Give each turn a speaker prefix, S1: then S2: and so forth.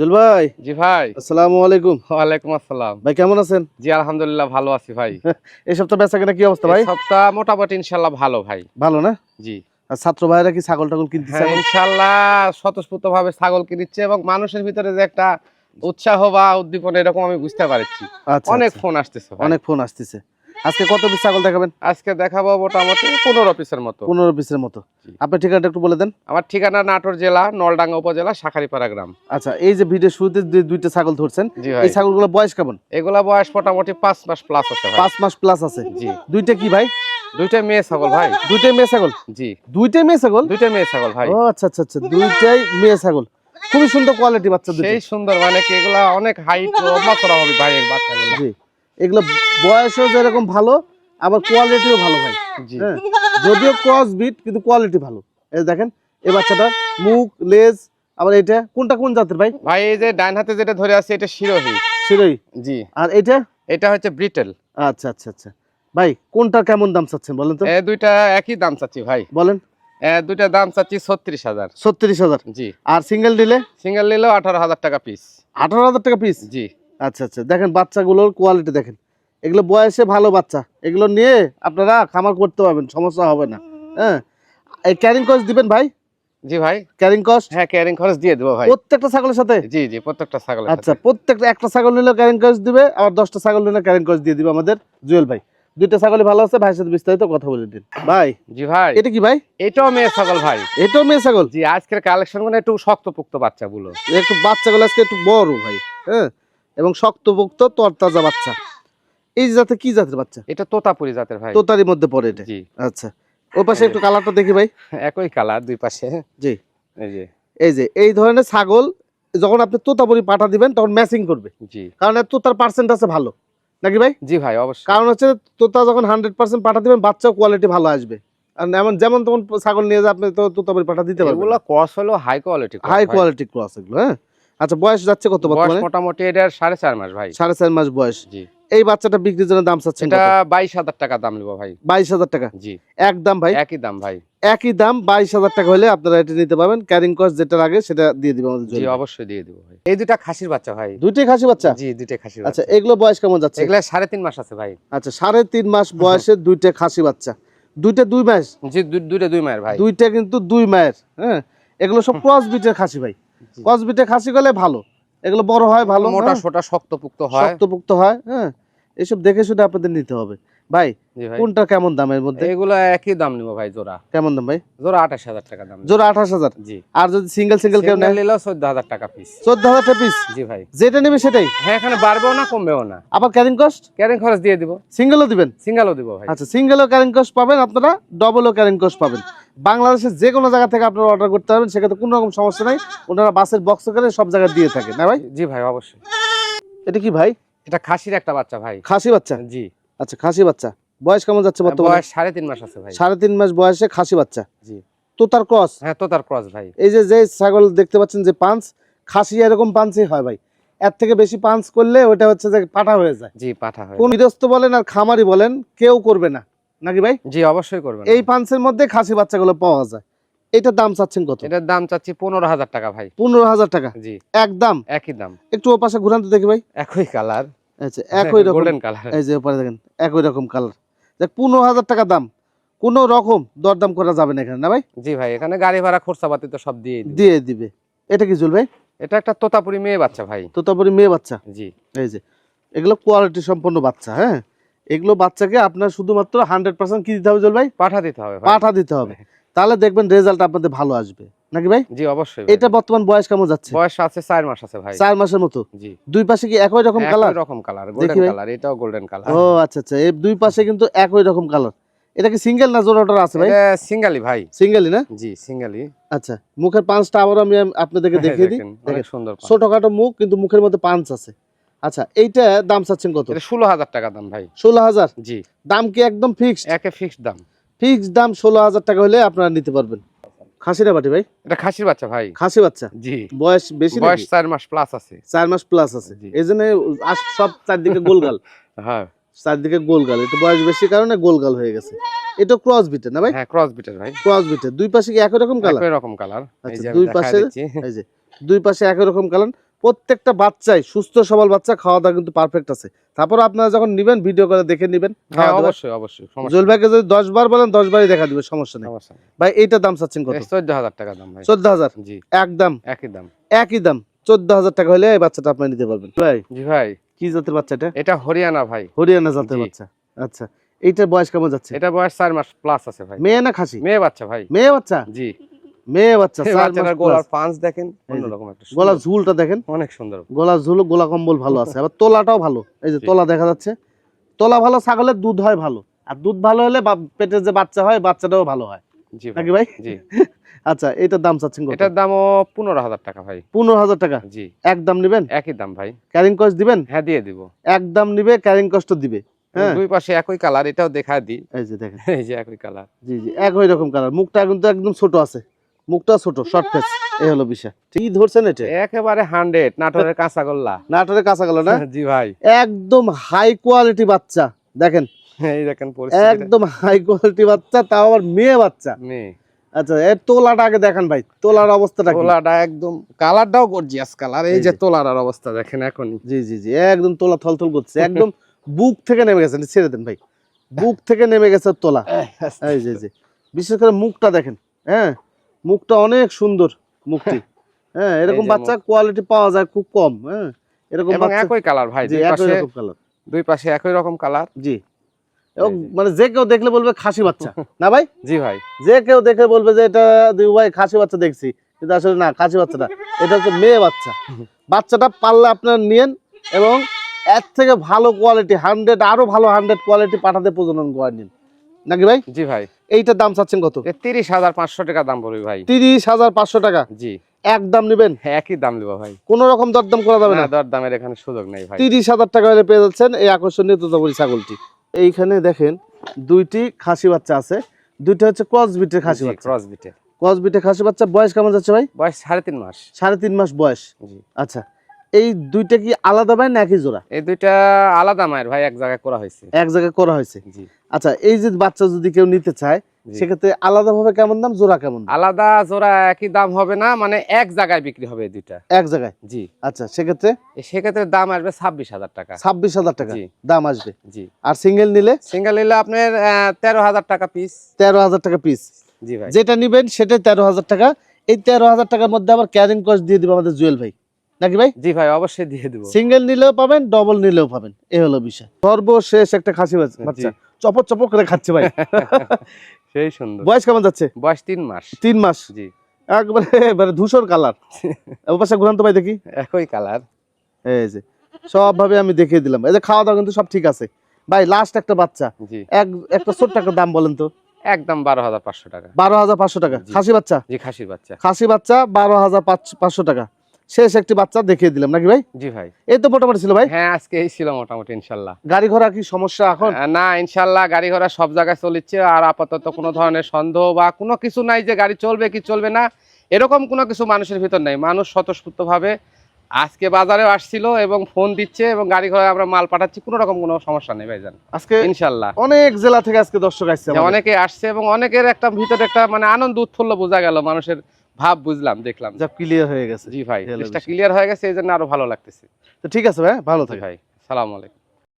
S1: Joule ভাই
S2: জি ভাই।
S1: আসসালামু আলাইকুম।
S2: ওয়ালাইকুম আসসালাম।
S1: ভাই কেমন আছেন?
S2: জি আলহামদুলিল্লাহ ভালো আছি ভাই।
S1: এই সপ্তাহ বেচা কেনা কি অবস্থা ভাই?
S2: সপ্তাহ মোটামুটি ভালো ভাই।
S1: ভালো না?
S2: জি।
S1: ছাত্র ভাইরা কি ছাগল টাগল কিনতেছে?
S2: হ্যাঁ? স্বতঃস্ফূর্ত ভাবে ছাগল কিনছে এবং মানুষের ভিতরে যে একটা উৎসাহ বা উদ্দীপনা এরকম আমি বুঝতে পারছি।
S1: আচ্ছা
S2: অনেক
S1: আচ্ছা।
S2: ফোন আসতেছে
S1: অনেক ফোন আসতেছে। আজকে কত পিস ছাগল দেখাবেন?
S2: আজকে দেখাবো মোটামুটি পনেরো পিসের মতো।
S1: পনেরো পিসের মতো। আপনার ঠিকানাটা একটু বলে দেন।
S2: আমার ঠিকানা নাটোর জেলা নলডাঙ্গা উপজেলা শাখারিপাড়া গ্রাম।
S1: আচ্ছা এই যে ভিডিও শুরুতে দুইটা ছাগল ধরছেন এই ছাগলগুলো বয়স কেমন?
S2: এগুলা বয়স মোটামুটি পাঁচ মাস প্লাস আছে
S1: পাঁচ মাস প্লাস আছে।
S2: জি।
S1: দুইটা কি ভাই?
S2: দুইটা মেয়ে ছাগল ভাই।
S1: দুইটাই মেয়ে ছাগল?
S2: জি।
S1: দুইটাই মেয়ে ছাগল?
S2: দুইটা মেয়ে ছাগল ভাই।
S1: ও আচ্ছা আচ্ছা আচ্ছা দুইটাই মেয়ে ছাগল। খুবই সুন্দর কোয়ালিটি বাচ্চা দুটো
S2: সেই সুন্দর মানে কি এগুলা অনেক হাইট লম্বা হবে ভাই বাচ্চাগুলো।
S1: জি। এগুলো বয়সও যেরকম ভালো আবার কোয়ালিটিও ভালো ভাই।
S2: জি।
S1: হ্যাঁ? যদিও ক্রস বিট কিন্তু কোয়ালিটি ভালো। এই দেখেন এই বাচ্চাটা মুখ লেজ আবার এটা কোনটা কোন জাতের ভাই?
S2: ভাই এই যে ডান হাতে যেটা ধরে আছে এটা শিরোহী।
S1: শিরোই
S2: জি।
S1: আর এটা
S2: এটা হচ্ছে ব্রিটেল
S1: আচ্ছা আচ্ছা আচ্ছা। ভাই কোনটা কেমন দাম চাচ্ছেন বলেন তো?
S2: এ দুইটা একই দাম চাচ্ছি ভাই।
S1: বলেন।
S2: দুইটা দাম চাচ্ছি ছত্রিশ হাজার।
S1: ছত্রিশ হাজার।
S2: জি।
S1: আর সিঙ্গেল দিলে
S2: সিঙ্গেল নিলেও আঠারো হাজার টাকা পিস
S1: আঠারো হাজার টাকা পিস
S2: জি।
S1: আচ্ছা আচ্ছা। দেখেন বাচ্চাগুলোর কোয়ালিটি দেখেন। এগুলো বয়সে ভালো বাচ্চা। এগুলো নিয়ে আপনারা খামার করতে পারবেন সমস্যা হবে না। হ্যাঁ? এই ক্যারিং কস্ট দিবেন ভাই?
S2: জি ভাই।
S1: ক্যারিং কস্ট
S2: হ্যাঁ ক্যারিং খরচ দিয়ে দেবো ভাই।
S1: প্রত্যেকটা ছাগলের সাথে?
S2: জি জি প্রত্যেকটা ছাগল
S1: আচ্ছা প্রত্যেকটা একটা ছাগল নিলে ক্যারিং কস্ট দিবে আবার দশটা ছাগল নিলে ক্যারিং কস্ট দিয়ে দিবে আমাদের জুয়েল ভাই। দুইটা ছাগলই ভালো আছে ভাইয়ের সাথে বিস্তারিত কথা বলে দিন। ভাই
S2: জি ভাই।
S1: এটা কি ভাই?
S2: এটাও মেয়ে ছাগল ভাই।
S1: এটাও মেয়ে ছাগল?
S2: জি আজকের কালেকশন মানে একটু শক্তপুক্ত বাচ্চাগুলো।
S1: একটু বাচ্চাগুলো আজকে একটু বড় ভাই হ্যাঁ? এবং শক্তপোক্ত তরতাজা বাচ্চা। এই জাতে কি জাতের বাচ্চা?
S2: এটা তোতাপুরি জাতের ভাই।
S1: তোতারির মধ্যে পড়ে এটা?
S2: জি।
S1: আচ্ছা। ওর পাশে একটু কালারটা দেখি ভাই।
S2: একই কালার দুই পাশে।
S1: জি।
S2: এই যে।
S1: এই যে এই ধরনের ছাগল যখন আপনি তোতাপুরি পাঠা দিবেন তখন ম্যাচিং করবে।
S2: জি।
S1: কারণ তোতার পার্সেন্ট আছে ভালো। নাকি ভাই?
S2: জি ভাই অবশ্যই।
S1: কারণ হচ্ছে তোতা যখন হান্ড্রেড পার্সেন্ট পাঠা দিবেন বাচ্চাও কোয়ালিটি ভালো আসবে। আর এমন যেমন তখন ছাগল নিয়ে যে আপনি তো তোতাপুরি পাঠা দিতে পারবেন
S2: এগুলো ক্রস হলো high quality
S1: high quality cross এগুলো হ্যাঁ? আচ্ছা বয়স যাচ্ছে কত
S2: বয়স
S1: বর্তমানে
S2: মোটামুটি এটার সাড়ে চার মাস ভাই।
S1: সাড়ে চার মাস বয়স।
S2: জি।
S1: এই বাচ্চাটা বিক্রির জন্য দাম চাচ্ছেন
S2: এটা বাইশ হাজার টাকা দাম নেব ভাই।
S1: বাইশ হাজার টাকা?
S2: জি।
S1: এক দাম ভাই?
S2: একই দাম ভাই।
S1: একই দাম বাইশ হাজার টাকা হলে আপনারা এটা নিতে পারবেন। ক্যারিং কস্ট যেটা লাগে সেটা দিয়ে দিবে আমাদের
S2: জি অবশ্যই দিয়ে দেবো ভাই। এই দুটা খাসির বাচ্চা ভাই।
S1: দুইটাই খাসি বাচ্চা?
S2: জি দুইটা খাসির
S1: আচ্ছা এগুলো বয়স কেমন যাচ্ছে?
S2: এগুলো সাড়ে তিন মাস আছে ভাই।
S1: আচ্ছা সাড়ে তিন মাস বয়সের দুইটা খাসি বাচ্চা। দুইটা দুই মাস?
S2: জি দুইটা দুই মায়ের ভাই।
S1: দুইটা কিন্তু দুই মায়ের হ্যাঁ? এগুলো সব ক্রস বিটের খাসি ভাই। বিটের খাসি গেলে ভালো। এগুলো বড় হয় ভালো
S2: মোটা সোটা শক্তপুক্ত হয়।
S1: শক্তপোক্ত হয় হ্যাঁ। এসব দেখে শুনে আপনাদের নিতে হবে। ভাই কোনটা কেমন দামের মধ্যে?
S2: এগুলো একই দাম নিবো ভাই জোড়া।
S1: কেমন দাম ভাই?
S2: জোড়া আঠাশ হাজার টাকা দাম।
S1: জোড়া আঠাশ হাজার?
S2: জি।
S1: আর যদি সিঙ্গেল সিঙ্গেল কেউ নেয়?
S2: নিলেও চোদ্দ হাজার টাকা পিস
S1: চোদ্দ হাজার টাকা পিস
S2: জি ভাই।
S1: যেটা নেবে সেটাই?
S2: হ্যাঁ এখানে বাড়বেও না কমবেও না।
S1: আবার ক্যারিং কস্ট
S2: ক্যারিং খরচ দিয়ে দিব।
S1: সিঙ্গেলও দিবেন?
S2: সিঙ্গেলও দিব ভাই।
S1: আচ্ছা সিঙ্গেলও ক্যারিং কস্ট পাবেন আপনারা ডবলও ক্যারিং কস্ট পাবেন। বাংলাদেশের যে কোনো জায়গা থেকে আপনারা অর্ডার করতে পারবেন সেক্ষেত্রে কোনো রকম সমস্যা নাই। ওনারা বাসের বক্স করে সব জায়গায় দিয়ে থাকে না ভাই?
S2: জি ভাই অবশ্যই।
S1: এটা কি ভাই?
S2: এটা খাসির একটা বাচ্চা ভাই।
S1: খাসি বাচ্চা?
S2: জি।
S1: আচ্ছা খাসি বাচ্চা। বয়স কেমন যাচ্ছে বর্তমানে?
S2: বয়স সাড়ে তিন মাস আছে ভাই।
S1: সাড়ে তিন মাস বয়সে খাসি বাচ্চা?
S2: জি।
S1: তোতার ক্রস
S2: হ্যাঁ তোতার ক্রস ভাই।
S1: এই যে যে ছাগল দেখতে পাচ্ছেন যে পাঁচ খাসি এরকম পাঁচই হয় ভাই। এর থেকে বেশি পাঁচ করলে ওটা হচ্ছে যে পাঠা হয়ে যায়।
S2: জি পাঠা হয়
S1: কোন বিরস্ত বলেন আর খামারি বলেন কেউ করবে না। নাকি ভাই?
S2: জি অবশ্যই করবেন।
S1: এই পাঁচের মধ্যে খাসি বাচ্চাগুলো পাওয়া যায়। এটার দাম চাচ্ছেন কত?
S2: এটার দাম চাচ্ছি পনেরো হাজার টাকা ভাই।
S1: পনেরো হাজার টাকা?
S2: জি।
S1: একদম
S2: একই দাম।
S1: একটু ও পাশে ঘুরান তো দেখি ভাই।
S2: একই কালার
S1: আচ্ছা একই রকম।
S2: গোল্ডেন কালার
S1: এই যে ওপারে দেখেন একই রকম কালার দেখ পনেরো হাজার টাকা দাম। কোনো রকম দরদাম করা যাবে না এখানে না ভাই?
S2: জি ভাই এখানে গাড়ি ভাড়া খরচাপাতি তো সব দিয়ে
S1: দিয়ে দিবে। এটা কি চলবে
S2: এটা একটা তোতাপুরি মেয়ে বাচ্চা ভাই।
S1: মেয়ে বাচ্চা?
S2: জি।
S1: এই যে এগুলো কোয়ালিটি সম্পন্ন বাচ্চা হ্যাঁ? এগুলো বাচ্চাকে আপনার শুধুমাত্র হান্ড্রেড পার্সেন্ট কি দিতে হবে জল ভাই
S2: পাঠা দিতে হবে
S1: পাঠা দিতে হবে। তাহলে দেখবেন রেজাল্ট আপনাদের ভালো আসবে। নাকি ভাই?
S2: জি অবশ্যই
S1: এটা বর্তমান বয়স কেমন যাচ্ছে?
S2: বয়স আছে চার মাস আছে ভাই।
S1: চার মাসের মতো?
S2: জি।
S1: দুই পাশে কি একই রকম
S2: একই
S1: কালার
S2: রকম কালার গোল্ডেন কালার এটাও গোল্ডেন কালার
S1: ও আচ্ছা আচ্ছা। এই দুই পাশে কিন্তু একই রকম কালার এটা কি সিঙ্গেল না জোড়া টোড়া আছে ভাই?
S2: এটা সিঙ্গালি ভাই।
S1: সিঙ্গেলই না?
S2: জি সিঙ্গালি
S1: আচ্ছা মুখের পাঁচটা আবার আমি আপনাদেরকে দেখিয়ে দিই।
S2: দেখেন, অনেক সুন্দর।
S1: ছোটখাটো মুখ কিন্তু মুখের মধ্যে পাঁচ আছে। আচ্ছা এইটা দাম চাচ্ছেন কত?
S2: এটা ষোলো হাজার টাকা দাম ভাই।
S1: ষোলো হাজার?
S2: জি।
S1: দাম কি একদম ফিক্সড
S2: একে ফিক্সড দাম।
S1: ফিক্সড দাম ষোলো হাজার টাকা হলে আপনারা নিতে পারবেন। খাসিরা বাটি ভাই?
S2: এটা খাসির বাচ্চা ভাই।
S1: খাসি বাচ্চা?
S2: জি।
S1: বয়স বেশি
S2: বয়স চার মাস প্লাস আছে।
S1: চার মাস প্লাস আছে। এই জন্য সব চারদিকে গোলগাল।
S2: হ্যাঁ।
S1: চারদিকে গোলগাল। বয়স বেশি কারণে গোলগাল হয়ে গেছে। এটা ক্রস বিটের না ভাই?
S2: হ্যাঁ ক্রস বিটের ভাই।
S1: ক্রস বিটের দুই পাশে কি একই রকম কালার
S2: একই রকম কালার
S1: আচ্ছা, দুই পাশে এই যে দুই পাশে একই রকম কালার প্রত্যেকটা বাচ্চাই সুস্থ সবল বাচ্চা খাওয়া দাওয়া কিন্তু পারফেক্ট আছে। তারপর আপনারা যখন নিবেন ভিডিও করে দেখে নিবেন
S2: হ্যাঁ অবশ্যই অবশ্যই সমস্যা
S1: ভাইকে যদি দশ বার বলেন দশ বারই দেখা দিবে সমস্যা নেই। ভাই এইটার দাম চাচ্ছেন কত?
S2: চোদ্দ হাজার টাকা দাম
S1: চোদ্দ হাজার?
S2: জি।
S1: একদম
S2: একই দাম।
S1: একই দাম। চোদ্দ হাজার টাকা হলে এই বাচ্চাটা আপনি নিতে পারবেন। ভাই।
S2: জি ভাই।
S1: কি জাতের বাচ্চা এটা?
S2: এটা হরিয়ানা ভাই।
S1: হরিয়ানা জাতের। বাচ্চা। আচ্ছা এইটার বয়স কেমন যাচ্ছে?
S2: এটা বয়স চার মাস প্লাস আছে ভাই।
S1: মেয়ে না খাসি?
S2: মেয়ে বাচ্চা ভাই।
S1: মেয়ে বাচ্চা?
S2: জি।
S1: মেয়ে বাচ্চা
S2: এই
S1: চার
S2: বাচ্চাটার
S1: মাস
S2: গলার পাঁচ দেখেন অন্যরকম একটা সুন্দর।
S1: ঝুলটা দেখেন।
S2: অনেক সুন্দর।
S1: গলার ঝুল গোলা কম্বল ভালো আছে। আবার তোলাটাও ভালো। এই যে তোলা দেখা যাচ্ছে। তোলা ভালো ছাগলের দুধ হয় ভালো। আর দুধ ভালো হলে পেটে যে বাচ্চা হয় বাচ্চাটাও ভালো হয়।
S2: ভাই।
S1: নাকি ভাই?
S2: জি।
S1: আচ্ছা এটার দাম চাচ্ছেন কত?
S2: এটার পনেরো হাজার টাকা ভাই।
S1: পনেরো হাজার টাকা?
S2: জি।
S1: একদম নিবেন?
S2: একই দাম ভাই।
S1: ক্যারিং কস্ট দিবেন?
S2: হ্যাঁ দিয়ে দিব।
S1: একদম নিবে ক্যারিং কস্ট দিবে। হ্যাঁ।
S2: দুই পাশে একই কালার এটাও দেখা দিই
S1: এই যে দেখেন।
S2: এই যে একই কালার
S1: জি জি একই রকম কালার মুখটা কিন্তু একদম ছোট আছে। মুখটা ছোট শর্ট ফেস এই হলো বিষয়। কি ধরছেন এটা?
S2: একেবারে হান্ড্রেড নাটোরের কাঁচাগোল্লা।
S1: নাটোরে কাঁচা গেল না?
S2: জি ভাই।
S1: একদম হাই কোয়ালিটি বাচ্চা দেখেন।
S2: এই দেখেন
S1: একদম হাই কোয়ালিটি বাচ্চা তাও আবার মেয়ে বাচ্চা।
S2: মেয়ে।
S1: আচ্ছা এর তোলাটা আগে দেখেন ভাই তোলার অবস্থাটা
S2: তোলাটা একদম কালারটাও গর্জিয়াস কালার এই যে। তোলার অবস্থা দেখেন এখনই।
S1: জি জি জি একদম তোলা থলথল করছে একদম বুক থেকে নেমে গেছে ছেড়ে দেন ভাই। বুক থেকে নেমে গেছে তোলা। এই যে জি বিশেষ করে মুখটা দেখেন হ্যাঁ? মুখটা অনেক সুন্দর মুখটি হ্যাঁ। এরকম
S2: এই
S1: বাচ্চা কোয়ালিটি পাওয়া যায় খুব কম হ্যাঁ। এরকম
S2: একই কালার ভাই দুই পাশে
S1: কালার
S2: দুই পাশে একই রকম কালার
S1: জি। এবং মানে যে কেউ দেখলে বলবে খাসি বাচ্চা। না ভাই?
S2: জি ভাই।
S1: যে কেউ দেখে বলবে যে এটা দুই ভাই খাসি বাচ্চা দেখছি। কিন্তু আসলে না খাসি বাচ্চা না। এটা হচ্ছে মেয়ে বাচ্চা। বাচ্চাটা পারলে আপনারা নিয়েন এবং এর থেকে ভালো কোয়ালিটি হান্ড্রেড আরও ভালো হান্ড্রেড কোয়ালিটি পাঠাতে প্রজনন করে নিন। নাকি ভাই?
S2: জি ভাই।
S1: এইটার দাম চাচ্ছেন কত?
S2: তিরিশ হাজার পাঁচশো টাকা দাম পড়বে ভাই।
S1: তিরিশ হাজার পাঁচশো টাকা?
S2: জি।
S1: এক দাম নেবেন?
S2: হ্যাঁ, একই দাম দেবো ভাই।
S1: কোন রকম দরদাম করা যাবে না?
S2: না দর দামের এখানে সুযোগ নেই ভাই।
S1: তিরিশ হাজার টাকা হলে পেয়ে যাচ্ছেন এই আকর্ষণীয় তোতাপুরি ছাগলটি। এইখানে দেখেন দুইটি খাসি বাচ্চা আছে। দুইটা হচ্ছে ক্রস বিটের খাসি বাচ্চা।
S2: ক্রস বিটে
S1: ক্রস বিটের খাসি বাচ্চা বয়স কেমন যাচ্ছে ভাই?
S2: বয়স সাড়ে তিন মাস।
S1: সাড়ে তিন মাস বয়স।
S2: জি।
S1: আচ্ছা এই দুইটা কি আলাদা ভাই না একই জোড়া?
S2: এই দুইটা আলাদা মায়ের ভাই এক জায়গায় করা হয়েছে।
S1: এক জায়গায় করা হয়েছে?
S2: জি।
S1: আচ্ছা এই যে বাচ্চা যদি কেউ নিতে চায় সেক্ষেত্রে আলাদা ভাবে কেমন দাম জোড়া কেমন
S2: আলাদা জোড়া একই দাম হবে না মানে এক জায়গায় বিক্রি হবে এই দুইটা।
S1: এক জায়গায়?
S2: জি।
S1: আচ্ছা সেক্ষেত্রে?
S2: সেক্ষেত্রে দাম আসবে ছাব্বিশ হাজার টাকা।
S1: ছাব্বিশ হাজার টাকা। দাম আসবে?
S2: জি।
S1: আর সিঙ্গেল নিলে?
S2: সিঙ্গেল নিলে আপনার তেরো হাজার টাকা পিস
S1: তেরো হাজার টাকা পিস
S2: জি ভাই।
S1: যেটা নিবেন সেটাই তেরো হাজার টাকা। এই তেরো হাজার টাকার মধ্যে আবার ক্যারিং কস্ট দিয়ে দিবে আমাদের জুয়েল ভাই। নাকি ভাই?
S2: জি ভাই অবশ্যই দিয়ে দিব।
S1: সিঙ্গেল নিলেও পাবেন ডবল নিলেও পাবেন। এ হলো বিষয়। সর্বশেষ একটা খাসি বাচ্চা চপর চপর করে খাচ্ছে ভাই।
S2: সেই সুন্দর।
S1: বয়স কেমন যাচ্ছে?
S2: বয়স তিন মাস।
S1: তিন মাস?
S2: জি।
S1: একবারে এবারে ধূসর কালার। ওপাশে ঘুরান তো ভাই দেখি।
S2: একই কালার।
S1: এই যে সব ভাবে আমি দেখিয়ে দিলাম। এই যে খাওয়া দাওয়া কিন্তু সব ঠিক আছে। ভাই লাস্ট একটা বাচ্চা।
S2: জি।
S1: এক একটা ছোট্ট একটা দাম বলেন তো।
S2: একদম বারো হাজার পাঁচশো টাকা।
S1: বারো হাজার পাঁচশো টাকা। খাসি বাচ্চা?
S2: জি খাসির বাচ্চা।
S1: খাসি বাচ্চা বারো হাজার পাঁচশো টাকা। শেষ একটি বাচ্চা দেখিয়ে দিলাম নাকি ভাই?
S2: জি ভাই।
S1: এই তো মোটামুটি ছিল ভাই।
S2: হ্যাঁ আজকে এই ছিল মোটামুটি ইনশাল্লাহ।
S1: গাড়ি ঘোড়া কি সমস্যা এখন?
S2: না ইনশাল্লাহ গাড়ি ঘোড়া সব জায়গায় চলিচ্ছে আর আপাতত কোনো ধরনের সন্দেহ বা কোনো কিছু নাই যে গাড়ি চলবে কি চলবে না। এরকম কোনো কিছু মানুষের ভিতর নাই। মানুষ স্বতঃস্ফূর্ত ভাবে আজকে বাজারেও আসছিল এবং ফোন দিচ্ছে এবং গাড়ি ঘোড়া আমরা মাল পাঠাচ্ছি কোনো রকম কোনো সমস্যা নেই ভাইজান।
S1: আজকে
S2: ইনশাল্লাহ।
S1: অনেক জেলা থেকে আজকে দর্শক আসছে
S2: অনেকে আসছে এবং অনেকের একটা ভিতরে একটা মানে আনন্দ উৎফুল্ল বোঝা গেল মানুষের ভাব বুঝলাম দেখলাম।
S1: যা ক্লিয়ার হয়ে গেছে।
S2: জি ভাই জিনিসটা ক্লিয়ার হয়ে গেছে এই জন্য আরও ভালো লাগতেছে।
S1: তো ঠিক আছে ভাই ভালো থাকে
S2: ভাই সালাম আলাইকুম।